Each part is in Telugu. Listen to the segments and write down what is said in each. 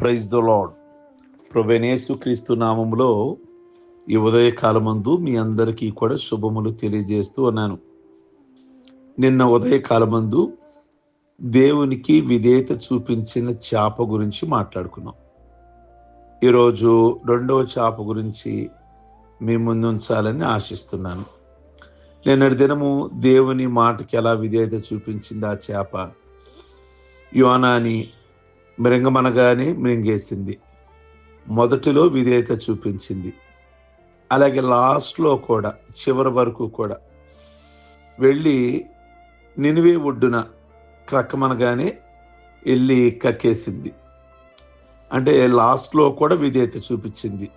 ప్రైజ్ ద లాడ్ ప్రభనేసు క్రీస్తు నామంలో ఈ ఉదయకాలమందు మీ అందరికీ కూడా శుభములు తెలియజేస్తూ ఉన్నాను. నిన్న ఉదయకాలమందు దేవునికి విధేయత చూపించిన చేప గురించి మాట్లాడుకున్నాం. ఈరోజు రెండవ చేప గురించి మీ ముందు ఉంచాలని ఆశిస్తున్నాను. నిన్నటి దినము దేవుని మాటకి ఎలా విధేయత చూపించింది ఆ చేప? యోనాని మృంగమనగానే మృంగేసింది. మొదటిలో విధేయత చూపించింది. అలాగే లాస్ట్లో కూడా చివరి వరకు కూడా. వెళ్ళి నినివే ఒడ్డున క్రక్కమనగానే వెళ్ళి కక్కేసింది. అంటే లాస్ట్లో కూడా విధేయత చూపించింది.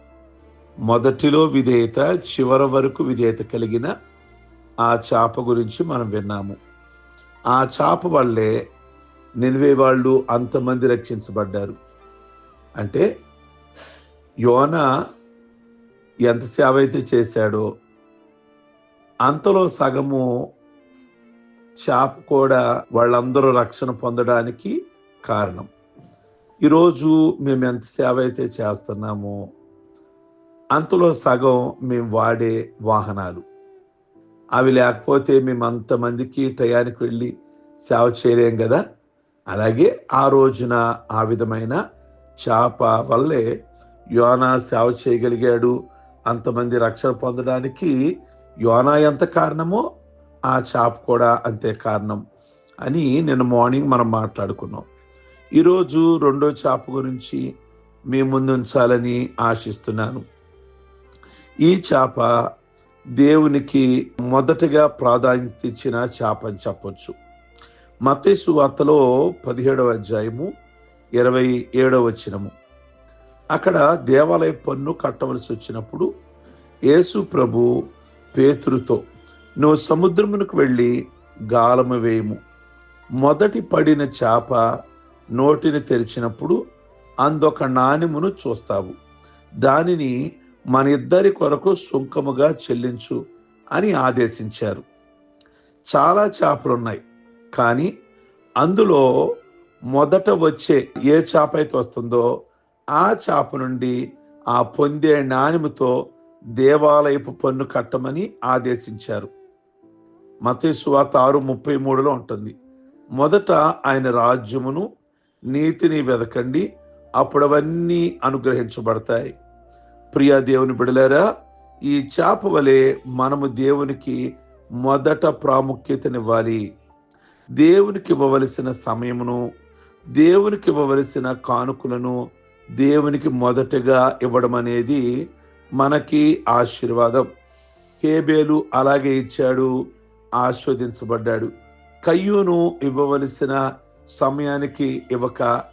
మొదటిలో విధేయత చివరి వరకు విధేయత కలిగిన ఆ చాప గురించి మనం విన్నాము. ఆ చాప వల్లే నినివే వాళ్ళు అంతమంది రక్షించబడ్డారు. అంటే యోన ఎంత సేవ అయితే చేశాడో అంతలో సగము చాప కూడా వాళ్ళందరూ రక్షణ పొందడానికి కారణం. ఈరోజు మేము ఎంత సేవ అయితే చేస్తున్నామో అంతలో సగం మేము వాడే వాహనాలు. అవి లేకపోతే మేము అంతమందికి టయానికి వెళ్ళి సేవ చేయలేం కదా? అలాగే ఆ రోజున ఆ విధమైన చేప వల్లే యోనా సేవ చేయగలిగాడు. అంతమంది రక్షణ పొందడానికి యోనా ఎంత కారణమో ఆ చేప కూడా అంతే కారణం అని నిన్న మార్నింగ్ మనం మాట్లాడుకున్నాం. ఈరోజు రెండో చేప గురించి మీ ముందు ఉంచాలని ఆశిస్తున్నాను. ఈ చేప దేవునికి మొదటగా ప్రాధాన్యత ఇచ్చిన చేప అని చెప్పొచ్చు. మతేసు వార్తలో పదిహేడవ అధ్యాయము ఇరవై ఏడవ వచ్చినము అక్కడ దేవాలయ పన్ను కట్టవలసి వచ్చినప్పుడు యేసు ప్రభు పేతురుతో నువ్వు సముద్రమునకు వెళ్ళి గాలము వేయము. మొదటి పడిన చేప నోటిని తెరిచినప్పుడు అందొక నాణ్యమును చూస్తావు. దానిని మన ఇద్దరి కొరకు సుంకముగా చెల్లించు అని ఆదేశించారు. చాలా చేపలున్నాయి. కానీ అందులో మొదట వచ్చే ఏ చేప అయితే వస్తుందో ఆ చేప నుండి ఆ పొందే నాణ్యముతో దేవాలయపు పన్ను కట్టమని ఆదేశించారు. మతేశ్వాత ఆరు ముప్పై మూడులో ఉంటుంది. మొదట ఆయన రాజ్యమును నీతిని వెదకండి అప్పుడు అవన్నీ అనుగ్రహించబడతాయి. ప్రియా దేవుని బిడలేరా ఈ చేప వలె మనము దేవునికి మొదట ప్రాముఖ్యతనివ్వాలి. దేవునికి ఇవ్వవలసిన సమయమును దేవునికి ఇవ్వవలసిన కానుకలను దేవునికి మొదటగా ఇవ్వడం అనేది మనకి ఆశీర్వాదం. హేబేలు అలాగే ఇచ్చాడు ఆస్వాదించబడ్డాడు కయ్యూను ఇవ్వవలసిన సమయానికి ఇవ్వక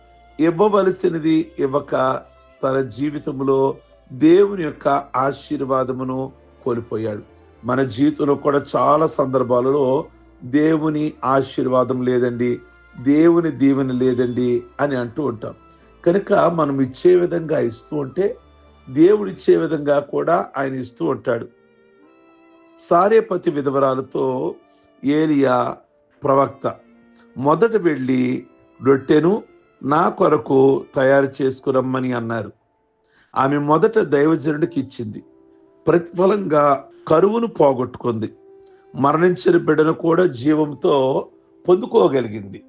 ఇవ్వవలసినది ఇవ్వక తన జీవితంలో దేవుని యొక్క ఆశీర్వాదమును కోల్పోయాడు. మన జీవితంలో కూడా చాలా సందర్భాలలో దేవుని ఆశీర్వాదం లేదండి దేవుని దీవెన లేదండి అని అంటూ ఉంటాం. కనుక మనం ఇచ్చే విధంగా ఇస్తూ ఉంటే దేవుడు ఇచ్చే విధంగా కూడా ఆయన ఇస్తూ ఉంటాడు. సారేపతి విధవరాలతో ఏలియా ప్రవక్త మొదట వెళ్ళి రొట్టెను నా కొరకు తయారు చేసుకురమ్మని అన్నారు. ఆమె మొదట దైవజనుడికి ఇచ్చింది. ప్రతిఫలంగా కరువును పోగొట్టుకుంది. మరణించిన బిడ్డను కూడా జీవంతో పొందుకోగలిగింది.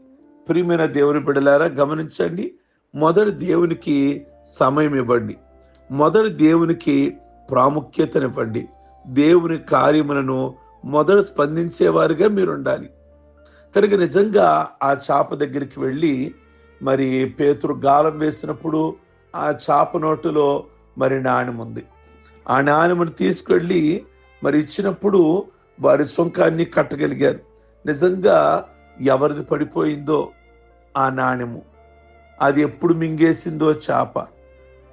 ప్రియమైన దేవుని బిడ్డలారా గమనించండి. మొదటి దేవునికి సమయం ఇవ్వండి. మొదటి దేవునికి ప్రాముఖ్యతనివ్వండి. దేవుని కార్యములను మొదట స్పందించేవారుగా మీరు ఉండాలి కనుక నిజంగా ఆ చాప దగ్గరికి వెళ్ళి మరి పేతురు గాలం వేసినప్పుడు ఆ చాప నోటులో మరి నాణ్యం ఉంది ఆ నాణ్యమును తీసుకెళ్ళి మరి ఇచ్చినప్పుడు వారి సొంకాన్ని కట్టగలిగారు. నిజంగా ఎవరిది పడిపోయిందో ఆ నాణ్యము అది ఎప్పుడు మింగేసిందో చేప.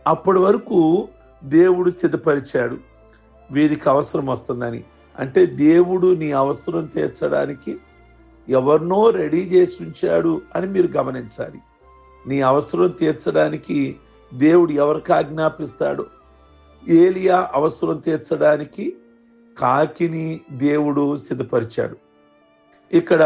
అప్పటి వరకు దేవుడు సిద్ధపరిచాడు. వీరికి అవసరం వస్తుందని. అంటే దేవుడు నీ అవసరం తీర్చడానికి ఎవరినో రెడీ చేసి ఉంచాడు అని మీరు గమనించాలి. నీ అవసరం తీర్చడానికి దేవుడు ఎవరికి ఆజ్ఞాపిస్తాడు? ఏలియా అవసరం తీర్చడానికి కాకిని దేవుడు సిద్ధపరిచాడు. ఇక్కడ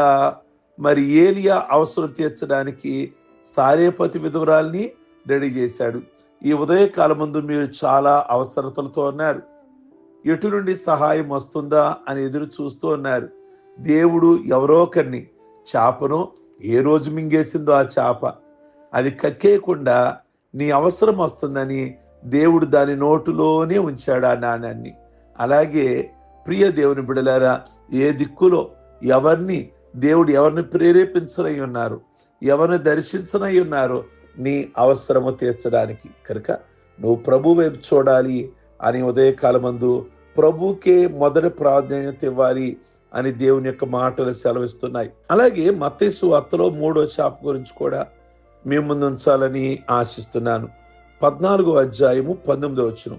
మరి ఏలియా అవసరం తీర్చడానికి సారేపతి విధురాల్ని రెడీ చేశాడు. ఈ ఉదయకాలం ముందు మీరు చాలా అవసరతలతో ఉన్నారు. ఎటు నుండి సహాయం వస్తుందా అని ఎదురు చూస్తూ ఉన్నారు. దేవుడు ఎవరో ఒకరిని చేపను ఏ రోజు మింగేసిందో ఆ చేప. అది కక్కేయకుండా నీ అవసరం వస్తుందని దేవుడు దాని నోటులోనే ఉంచాడు ఆ నాణ్యాన్ని అలాగే ప్రియ దేవుని బిడలారా ఏ దిక్కులో ఎవరిని దేవుడు ఎవరిని ప్రేరేపించనై ఉన్నారు ఎవరిని దర్శించనై ఉన్నారు నీ అవసరము తీర్చడానికి. కనుక నువ్వు ప్రభు వైపు చూడాలి అని ఉదయకాలమందు ప్రభుకే మొదటి ప్రాధాన్యత ఇవ్వాలి అని దేవుని యొక్క మాటలు సెలవిస్తున్నాయి. అలాగే మత్తేసు అత్తలో మూడో చాప గురించి కూడా మీ ముందు ఉంచాలని ఆశిస్తున్నాను. పద్నాలుగో అధ్యాయము పంతొమ్మిదో వచ్చును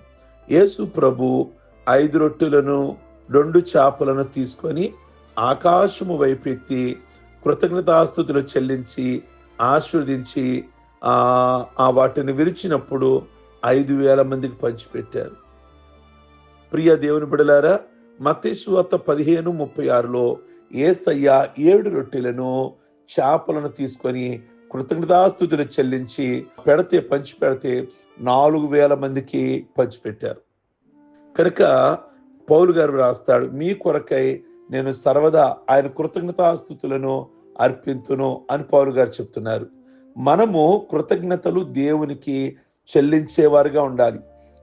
యేసు ప్రభు ఐదు రొట్టెలను రెండు చేపలను తీసుకొని ఆకాశము వైపెత్తి కృతజ్ఞతాస్థుతులు చెల్లించి ఆశీర్వదించి ఆ ఆ వాటిని విరిచినప్పుడు ఐదు వేల మందికి పంచిపెట్టారు. ప్రియ దేవుని బిడలారా మతేశ్వత పదిహేను ముప్పై ఆరులో ఏసయ్య ఏడు రొట్టెలను చేపలను తీసుకొని కృతజ్ఞతాస్థుతులు చెల్లించి పెడితే పంచి పెడితే నాలుగు వేల మందికి పంచిపెట్టారు. కనుక పౌలు గారు రాస్తాడు మీ కొరకై నేను సర్వదా ఆయన కృతజ్ఞతాస్థుతులను అర్పింతును అని పౌలు గారు చెప్తున్నారు. మనము కృతజ్ఞతలు దేవునికి చెల్లించేవారుగా ఉండాలి.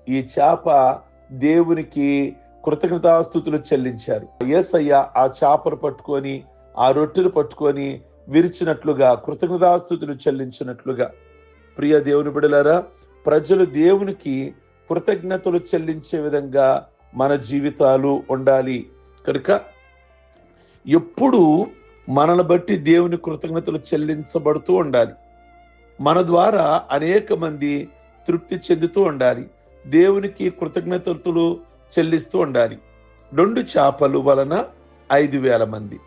ఈ చేప దేవునికి కృతజ్ఞతాస్థుతులు చెల్లించారు. ఏసయ్య ఆ చేపను పట్టుకొని ఆ రొట్టెలు పట్టుకొని విరిచినట్లుగా కృతజ్ఞతాస్థుతులు చెల్లించినట్లుగా. ప్రియ దేవుని బిడలారా ప్రజలు దేవునికి కృతజ్ఞతలు చెల్లించే విధంగా మన జీవితాలు ఉండాలి. కనుక ఎప్పుడు మనల్ని బట్టి దేవుని కృతజ్ఞతలు చెల్లించబడుతూ ఉండాలి. మన ద్వారా అనేక మంది తృప్తి చెందుతూ ఉండాలి. దేవునికి కృతజ్ఞతలు చెల్లిస్తూ ఉండాలి. రెండు చేపలు వలన ఐదు వేల మంది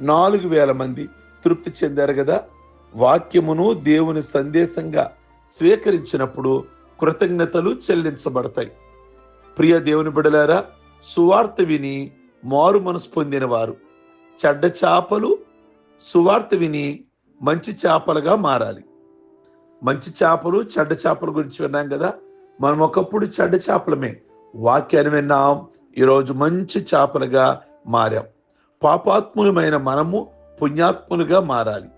నాలుగు వేల మంది తృప్తి చెందారు కదా. వాక్యమును దేవుని సందేశంగా స్వీకరించినప్పుడు కృతజ్ఞతలు చెల్లించబడతాయి. ప్రియ దేవుని బిడలారా సువార్త విని మారు మనసు పొందిన వారు చెడ్డ చేపలు సువార్త విని మంచి చేపలుగా మారాలి. మంచి చేపలు చెడ్డ చేపల గురించి విన్నాం కదా? మనం ఒకప్పుడు చెడ్డ చేపలమే. వాక్యాన్ని విన్నాం ఈరోజు మంచి చేపలుగా మారాం. పాపాత్ములమైన మనము పుణ్యాత్ములుగా మారాలి.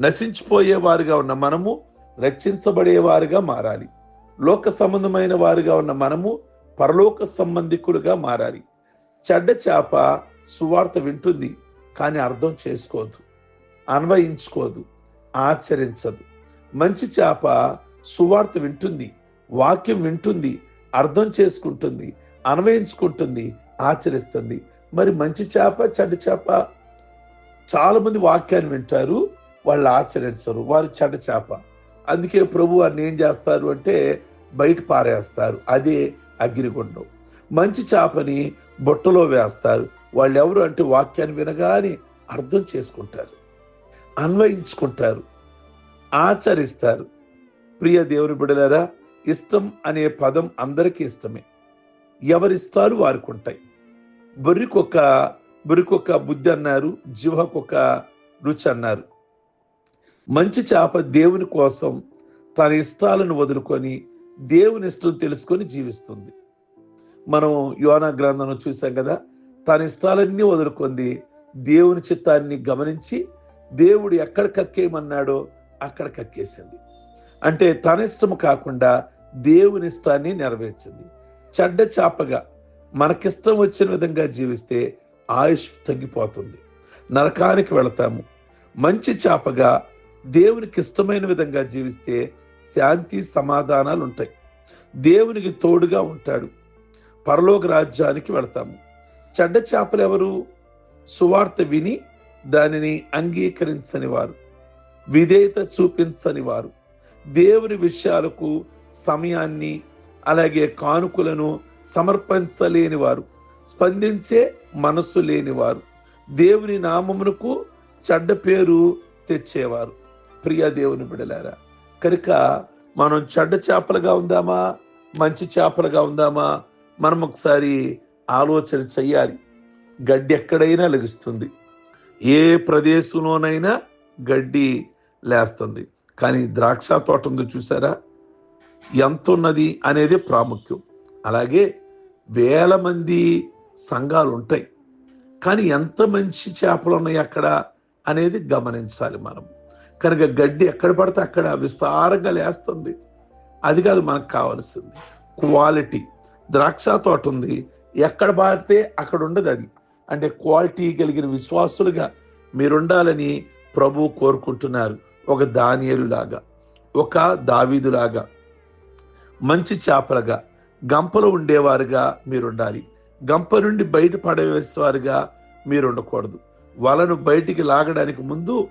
నశించిపోయే వారుగా ఉన్న మనము రక్షించబడేవారుగా మారాలి. లోక సంబంధమైన వారుగా ఉన్న మనము పరలోక సంబంధికులుగా మారాలి. చెడ్డ చేప సువార్త వింటుంది కానీ అర్థం చేసుకోదు అన్వయించుకోదు ఆచరించదు. మంచి చేప సువార్త వింటుంది వాక్యం వింటుంది అర్థం చేసుకుంటుంది అన్వయించుకుంటుంది ఆచరిస్తుంది. మరి మంచి చేప చెడ్డ చేప? చాలామంది వాక్యాన్ని వింటారు వాళ్ళు ఆచరించరు వారు చెడ్డ చేప. అందుకే ప్రభు వారిని ఏం చేస్తారు అంటే బయట పారేస్తారు. అదే అగ్నిగుండం. మంచి చేపని బుట్టలో వేస్తారు. వాళ్ళు ఎవరు అంటే వాక్యాన్ని వినగానే అర్థం చేసుకుంటారు. అన్వయించుకుంటారు. ఆచరిస్తారు. ప్రియ దేవుని బిడలరా ఇష్టం అనే పదం అందరికీ ఇష్టమే. ఎవరిస్తారు వారుకుంటాయి. ఉంటాయి బొర్రికొక బుద్ధి అన్నారు జీవకొక రుచి అన్నారు. మంచి చేప దేవుని కోసం తన ఇష్టాలను వదులుకొని దేవుని ఇష్టం తెలుసుకొని జీవిస్తుంది. మనం యోనా గ్రంథంలో చూసాం కదా తన ఇష్టాలన్నీ వదులుకుంది. దేవుని చిత్తాన్ని గమనించి దేవుడు ఎక్కడ కక్కేయమన్నాడో అక్కడ కక్కేసింది. అంటే తన ఇష్టం కాకుండా దేవుని ఇష్టాన్ని నెరవేర్చింది. చెడ్డ చాపగా మనకిష్టం వచ్చిన విధంగా జీవిస్తే ఆయుష్ తగ్గిపోతుంది. నరకానికి వెళతాము. మంచి చాపగా దేవునికి ఇష్టమైన విధంగా జీవిస్తే శాంతి సమాధానాలు ఉంటాయి దేవునికి తోడుగా ఉంటాడు. పరలోక రాజ్యానికి వెళతాము. చెడ్డ చేపలు ఎవరు? సువార్త విని దానిని అంగీకరించని వారు. విధేయత చూపించని వారు. దేవుని విషయాలకు సమయాన్ని అలాగే కానుకలను సమర్పించలేని వారు. స్పందించే మనస్సు లేని వారు. దేవుని నామమునకు చెడ్డ పేరు తెచ్చేవారు. ప్రియ దేవుని బిడలారా కనుక మనం చెడ్డ చేపలుగా ఉందామా? మంచి చేపలుగా ఉందామా? మనం ఒకసారి ఆలోచన చెయ్యాలి. గడ్డి ఎక్కడైనా లెగుస్తుంది. ఏ ప్రదేశంలోనైనా గడ్డి లేస్తుంది. కానీ ద్రాక్ష తోట ఉంది చూసారా? ఎంత ఉన్నది అనేది ప్రాముఖ్యం. అలాగే వేల మంది సంఘాలు ఉంటాయి. కానీ ఎంత మంచి చేపలు ఉన్నాయి అక్కడ అనేది గమనించాలి మనం. కనుక గడ్డి ఎక్కడ పడితే అక్కడ విస్తారంగా లేస్తుంది. అది కాదు మనకు కావాల్సింది. క్వాలిటీ. ద్రాక్ష తోట ఉంది. ఎక్కడ పాడితే అక్కడ ఉండదు అది. అంటే క్వాలిటీ కలిగిన విశ్వాసులుగా మీరుండాలని ప్రభు కోరుకుంటున్నారు. ఒక దానియలులాగా ఒక దావీదులాగా మంచి చేపలుగా గంపలు ఉండేవారుగా మీరుండాలి. గంప నుండి బయట పడవేసేవారుగా మీరు ఉండకూడదు వలను బయటికి లాగడానికి ముందు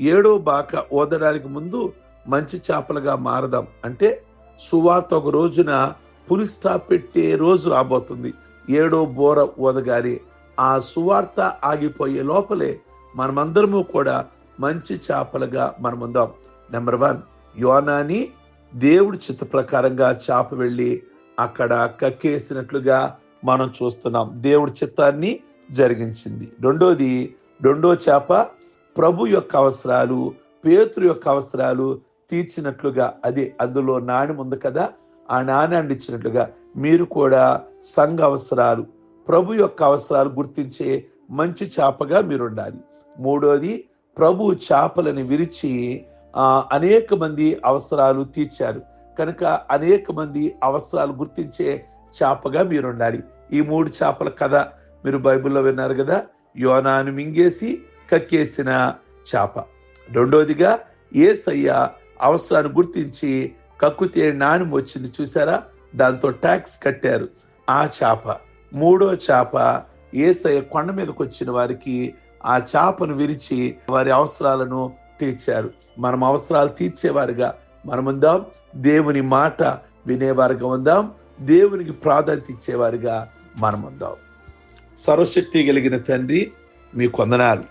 ఏడో బాక ఓదడానికి ముందు మంచి చేపలుగా మారదాం. అంటే సువార్త ఒక రోజున పులి స్టాప్ పెట్టే రోజు రాబోతుంది. ఏడో బోర ఓదగానే ఆ సువార్త ఆగిపోయే లోపలే మనమందరము కూడా మంచి చేపలుగా మనముందాం. నెంబర్ వన్ యోనాని దేవుడి చిత్త ప్రకారంగా చేప వెళ్ళి అక్కడ కక్కేసినట్లుగా మనం చూస్తున్నాం. దేవుడి చిత్తాన్ని జరిగించింది. రెండోది రెండో చేప ప్రభు యొక్క అవసరాలు పేతురు యొక్క అవసరాలు తీర్చినట్లుగా అదే అందులో నాణ్యం ఉంది కదా ఆ నాణ్యాన్ని ఇచ్చినట్లుగా మీరు కూడా సంఘ అవసరాలు ప్రభు యొక్క అవసరాలు గుర్తించే మంచి చేపగా మీరు ఉండాలి మూడోది ప్రభు చేపలను విరిచి అనేక మంది అవసరాలు తీర్చారు. కనుక అనేక మంది అవసరాలు గుర్తించే చేపగా మీరు ఉండాలి ఈ మూడు చేపల కథ మీరు బైబిల్లో విన్నారు కదా? యోనాను మింగేసి కక్కేసిన చేప. రెండోదిగా ఏసయ్య అవసరాన్ని గుర్తించి కక్కుతే నాణ్యం వచ్చింది చూసారా దాంతో ట్యాక్స్ కట్టారు. ఆ చేప మూడో చేప ఏసయ్య కొండ మీదకి వచ్చిన వారికి ఆ చేపను విరిచి వారి అవసరాలను తీర్చారు. మనం అవసరాలు తీర్చేవారుగా. మనం ఉందాం దేవుని మాట వినేవారుగా ఉందాం దేవునికి ప్రాధాన్యత ఇచ్చేవారుగా మనం ఉందాం. సర్వశక్తి కలిగిన తండ్రి మీ కొందనాలు.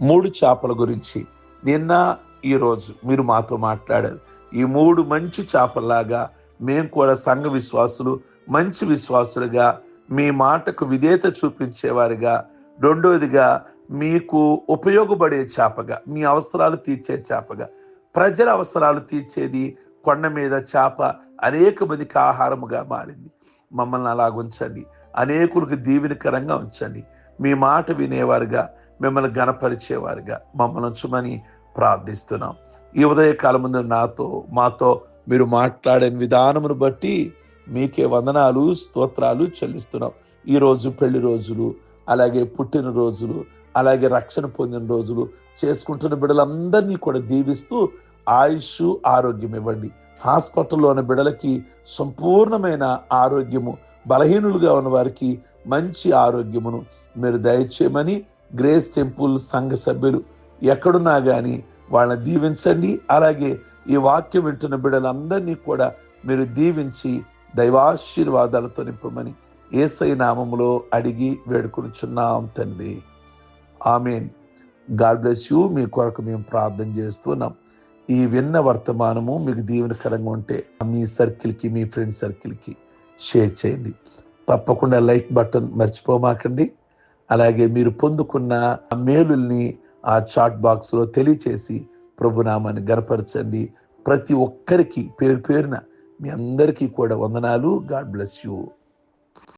మూడు చేపల గురించి నిన్న ఈరోజు మీరు మాతో మాట్లాడారు. ఈ మూడు మంచి చేపల్లాగా మేము కూడా సంఘ విశ్వాసులు మంచి విశ్వాసులుగా మీ మాటకు విధేయత చూపించేవారుగా రెండవదిగా మీకు ఉపయోగపడే చేపగా మీ అవసరాలు తీర్చే చేపగా. ప్రజల అవసరాలు తీర్చేది కొండ మీద చేప అనేక మందికి ఆహారముగా మారింది. మమ్మల్ని అలాగ ఉంచండి. అనేకులకు దీవెనకరంగా ఉంచండి. మీ మాట వినేవారుగా మిమ్మల్ని గణపరిచేవారుగా మమ్మల్ని ఉంచమని ప్రార్థిస్తున్నాం. ఈ ఉదయకాలం ముందు నాతో మాతో మీరు మాట్లాడే విధానమును బట్టి మీకే వందనాలు స్తోత్రాలు చెల్లిస్తున్నాం. ఈరోజు పెళ్ళి రోజులు అలాగే పుట్టిన రోజులు అలాగే రక్షణ పొందిన రోజులు చేసుకుంటున్న బిడ్డలందరినీ కూడా దీవిస్తూ ఆయుష్ ఆరోగ్యం ఇవ్వండి. హాస్పిటల్లో ఉన్న బిడ్డలకి సంపూర్ణమైన ఆరోగ్యము బలహీనులుగా ఉన్న వారికి మంచి ఆరోగ్యమును మీరు దయచేయమని గ్రేస్ టెంపుల్ సంఘ సభ్యులు ఎక్కడున్నా కానీ వాళ్ళని దీవించండి. అలాగే ఈ వాక్యం వింటున్న బిడ్డలందరినీ కూడా మీరు దీవించి దైవాశీర్వాదాలతో నింపమని ఏసై నామములో అడిగి వేడుకునిచున్నాం తండ్రి. ఆమెన్. God bless you. మీ కొరకు మేము ప్రార్థన చేస్తున్నాం. ఈ విన్న వర్తమానము మీకు దీవెనకరంగా ఉంటే మీ సర్కిల్కి మీ ఫ్రెండ్ సర్కిల్కి షేర్ చేయండి. తప్పకుండా లైక్ బటన్ మర్చిపోమాకండి. అలాగే మీరు పొందుకున్న మేలుల్ని ఆ చాట్ బాక్స్లో తెలియచేసి ప్రభునామాన్ని గనపరచండి. ప్రతి ఒక్కరికి పేరు పేరున మీ అందరికీ కూడా వందనాలు. God bless you.